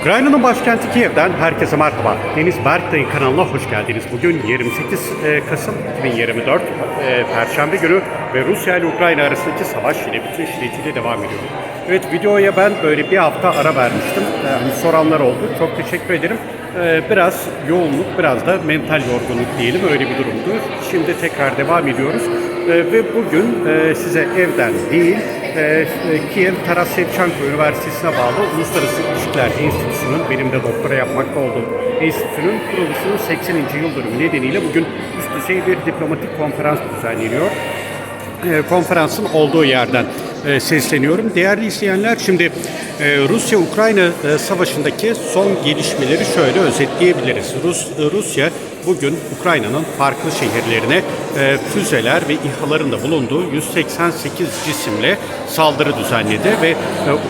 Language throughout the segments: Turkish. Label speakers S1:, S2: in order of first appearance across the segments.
S1: Ukrayna'nın başkenti Kiev'den herkese merhaba. Deniz Berktay'ın kanalına hoş geldiniz. Bugün 28 e, Kasım 2024 e, Perşembe günü ve Rusya ile Ukrayna arasındaki savaş yine bütün şiddetiyle devam ediyor. Evet videoya ben böyle bir hafta ara vermiştim. E, hani soranlar oldu. Çok teşekkür ederim. E, Biraz yoğunluk, biraz da mental yorgunluk diyelim öyle bir durumdu. Şimdi tekrar devam ediyoruz. E, Ve bugün e, size evden değil, e, e, Kiev Taras Shevchenko Üniversitesi'ne bağlı Uluslararası İlişkiler Enstitüsü'nün, benim de doktora yapmakta olduğum enstitünün kuruluşunun 80. yıl dönümü nedeniyle bugün üst düzey bir diplomatik konferans düzenleniyor e, konferansın olduğu yerden e, sesleniyorum. Değerli izleyenler şimdi e, Rusya-Ukrayna e, savaşındaki son gelişmeleri şöyle özetleyebiliriz. Rus, e, Rusya bugün Ukrayna'nın farklı şehirlerine e, füzeler ve İHA'ların da bulunduğu 188 cisimle saldırı düzenledi ve e,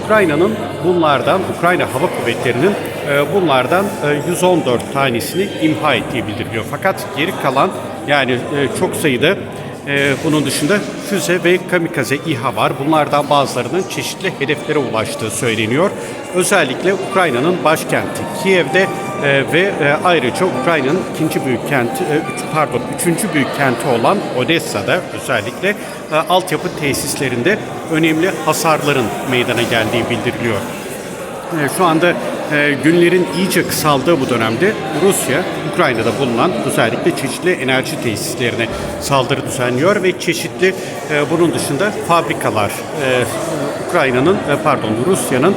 S1: Ukrayna'nın bunlardan, Ukrayna Hava Kuvvetleri'nin e, bunlardan e, 114 tanesini imha ettiği bildiriliyor. Fakat geri kalan yani e, çok sayıda ee, bunun dışında füze ve kamikaze İHA var. Bunlardan bazılarının çeşitli hedeflere ulaştığı söyleniyor. Özellikle Ukrayna'nın başkenti Kiev'de e, ve e, ayrıca Ukrayna'nın ikinci büyük kenti, e, üç, pardon üçüncü büyük kenti olan Odessa'da özellikle e, altyapı tesislerinde önemli hasarların meydana geldiği bildiriliyor. E, Şu anda e, günlerin iyice kısaldığı bu dönemde Rusya, Ukrayna'da bulunan özellikle çeşitli enerji tesislerine saldırı düzenliyor ve çeşitli e, bunun dışında fabrikalar e, Ukrayna'nın e, pardon Rusya'nın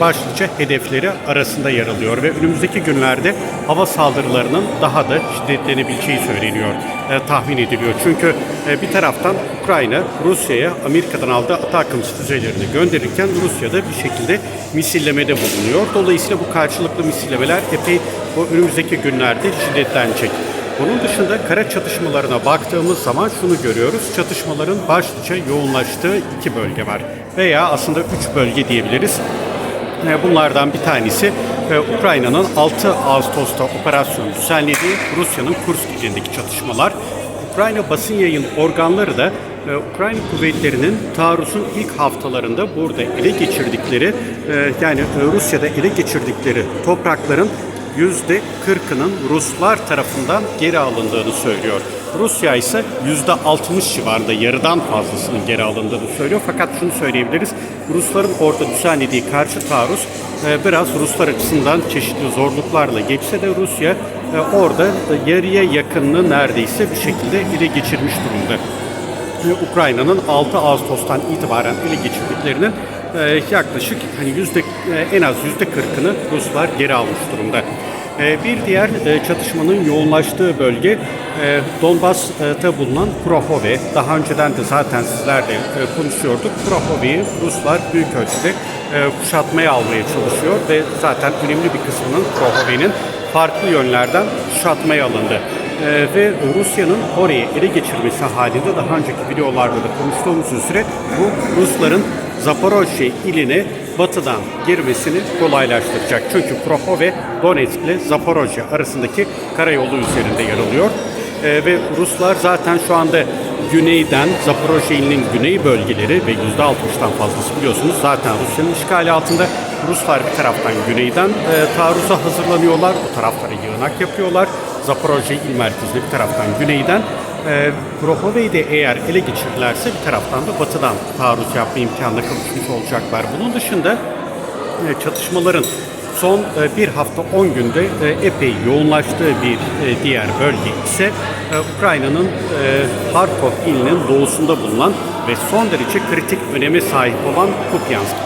S1: başlıca hedefleri arasında yer alıyor ve önümüzdeki günlerde hava saldırılarının daha da şiddetlenebileceği söyleniyor, e, tahmin ediliyor. Çünkü e, bir taraftan Ukrayna Rusya'ya Amerika'dan aldığı Atakams füzelerini gönderirken Rusya da bir şekilde misillemede bulunuyor. Dolayısıyla bu karşılıklı misillemeler epey bu önümüzdeki günlerde şiddetlenecek. Bunun dışında kara çatışmalarına baktığımız zaman şunu görüyoruz. Çatışmaların başlıca yoğunlaştığı iki bölge var. Veya aslında üç bölge diyebiliriz. E, Bunlardan bir tanesi e, Ukrayna'nın 6 Ağustos'ta operasyon düzenlediği Rusya'nın Kursk ilindeki çatışmalar. Ukrayna basın yayın organları da e, Ukrayna kuvvetlerinin taarruzun ilk haftalarında burada ele geçirdikleri yani Rusya'da ele geçirdikleri toprakların yüzde 40'ının Ruslar tarafından geri alındığını söylüyor. Rusya ise yüzde 60 civarında yarıdan fazlasının geri alındığını söylüyor. Fakat şunu söyleyebiliriz. Rusların orada düzenlediği karşı taarruz e, biraz Ruslar açısından çeşitli zorluklarla geçse de Rusya e, orada yarıya yakınını neredeyse bir şekilde ele geçirmiş durumda. Ukrayna'nın 6 Ağustos'tan itibaren ele geçirdiklerinin e, yaklaşık hani yüzde en az yüzde 40'ını Ruslar geri almış durumda. E, bir diğer e, çatışmanın yoğunlaştığı bölge e, Donbas'ta bulunan Kurahove. Daha önceden de zaten sizlerle e, konuşuyorduk. Kurahove'yi Ruslar büyük ölçüde kuşatmaya almaya çalışıyor ve zaten önemli bir kısmının Kurahove'nin farklı yönlerden kuşatmaya alındı. Ee, ve Rusya'nın orayı ele geçirmesi halinde daha önceki videolarda da konuştuğumuz üzere bu Rusların Zaporojye iline batıdan girmesini kolaylaştıracak. Çünkü Krohove, Donetsk ile Zaporojye arasındaki karayolu üzerinde yer alıyor. Ee, ve Ruslar zaten şu anda güneyden Zaporojye ilinin güney bölgeleri ve %60'dan fazlası biliyorsunuz zaten Rusya'nın işgali altında. Ruslar bir taraftan güneyden e, taarruza hazırlanıyorlar. O taraflara yığınak yapıyorlar. Zaporojye il merkezli bir taraftan güneyden. E, Krohove'yi de eğer ele geçirirlerse bir taraftan da batıdan taarruz yapma imkanına kavuşmuş olacaklar. Bunun dışında e, çatışmaların son e, bir hafta 10 günde e, epey yoğunlaştığı bir e, diğer bölge ise e, Ukrayna'nın e, Harkov ilinin doğusunda bulunan ve son derece kritik öneme sahip olan Kupyansk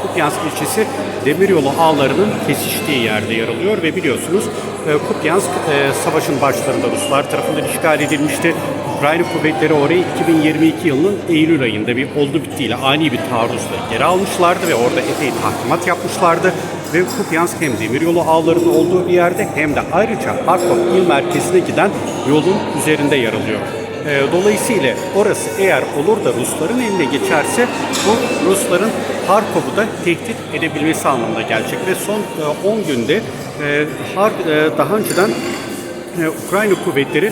S1: ilçesi. Kupyansk ilçesi demiryolu ağlarının kesiştiği yerde yer alıyor ve biliyorsunuz e, Kupyansk e, savaşın başlarında Ruslar tarafından işgal edilmişti. Ukrayna kuvvetleri orayı 2022 yılının Eylül ayında bir oldu bittiyle ani bir taarruzla geri almışlardı ve orada epey tahkimat yapmışlardı. Ve Kupyansk hem demiryolu ağlarının olduğu bir yerde hem de ayrıca Harkov il merkezine giden yolun üzerinde yer alıyor. E, Dolayısıyla orası eğer olur da Rusların eline geçerse bu Rusların Harkov'u da tehdit edebilmesi anlamına gelecek. Ve son e, 10 günde e, e, daha önceden e, Ukrayna kuvvetleri e,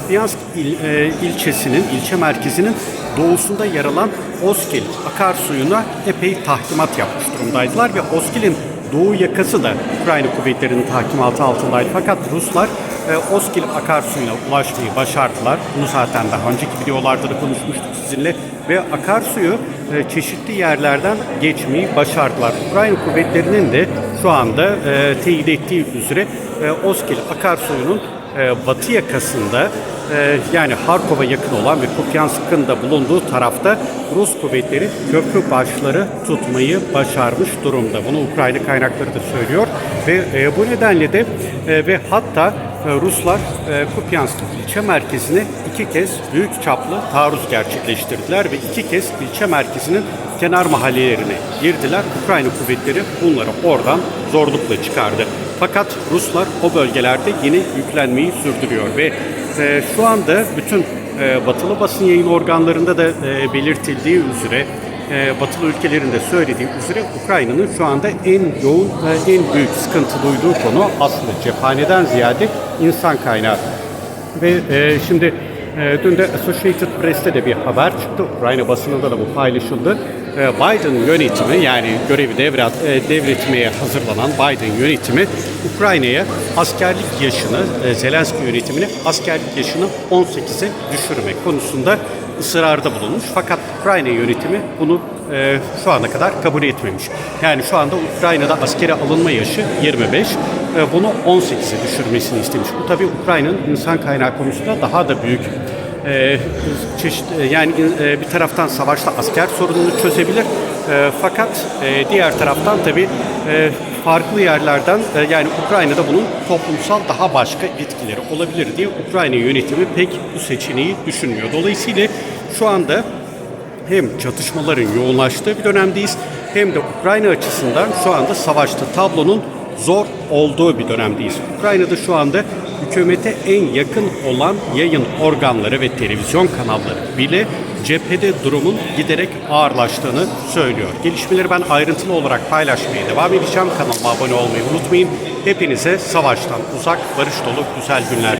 S1: Kupyansk il, e, ilçesinin, ilçe merkezinin doğusunda yer alan Oskil akarsuyuna epey tahkimat yapmış durumdaydılar ve Oskil'in doğu yakası da Ukrayna kuvvetlerinin takimatı altındaydı. Fakat Ruslar e, Oskil akarsuyuna ulaşmayı başardılar. Bunu zaten daha önceki videolarda da konuşmuştuk sizinle. Ve akarsuyu e, çeşitli yerlerden geçmeyi başardılar. Ukrayna kuvvetlerinin de şu anda e, teyit ettiği üzere e, Oskil akarsuyunun e, batı yakasında e, yani Harkov'a yakın olan ve Kupyansk'ın da bulunduğu tarafta Rus kuvvetleri köprü başları tutmayı başarmış durumda. Bunu Ukrayna kaynakları da söylüyor ve e, bu nedenle de ve hatta Ruslar Kupyansk ilçe merkezine iki kez büyük çaplı taarruz gerçekleştirdiler ve iki kez ilçe merkezinin kenar mahallelerine girdiler. Ukrayna kuvvetleri bunları oradan zorlukla çıkardı. Fakat Ruslar o bölgelerde yine yüklenmeyi sürdürüyor ve e, şu anda bütün e, batılı basın yayın organlarında da e, belirtildiği üzere e, batılı ülkelerin de söylediği üzere Ukrayna'nın şu anda en yoğun ve en büyük sıkıntı duyduğu konu aslında cephaneden ziyade insan kaynağı. Ve e, şimdi e, dün de Associated Press'te de bir haber çıktı. Ukrayna basınında da bu paylaşıldı. E, Biden yönetimi yani görevi devret, e, devretmeye hazırlanan Biden yönetimi Ukrayna'ya askerlik yaşını, e, Zelenski yönetimine askerlik yaşını 18'e düşürme konusunda ısrarda bulunmuş. Fakat Ukrayna yönetimi bunu e, şu ana kadar kabul etmemiş. Yani şu anda Ukrayna'da askere alınma yaşı 25. E, bunu 18'e düşürmesini istemiş. Bu tabii Ukrayna'nın insan kaynağı konusunda daha da büyük e, çeşit yani e, bir taraftan savaşta asker sorununu çözebilir. E, fakat e, diğer taraftan tabii e, farklı yerlerden e, yani Ukrayna'da bunun toplumsal daha başka etkileri olabilir diye Ukrayna yönetimi pek bu seçeneği düşünmüyor. Dolayısıyla şu anda hem çatışmaların yoğunlaştığı bir dönemdeyiz hem de Ukrayna açısından şu anda savaşta tablonun zor olduğu bir dönemdeyiz. Ukrayna'da şu anda hükümete en yakın olan yayın organları ve televizyon kanalları bile cephede durumun giderek ağırlaştığını söylüyor. Gelişmeleri ben ayrıntılı olarak paylaşmaya devam edeceğim. Kanalıma abone olmayı unutmayın. Hepinize savaştan uzak, barış dolu güzel günler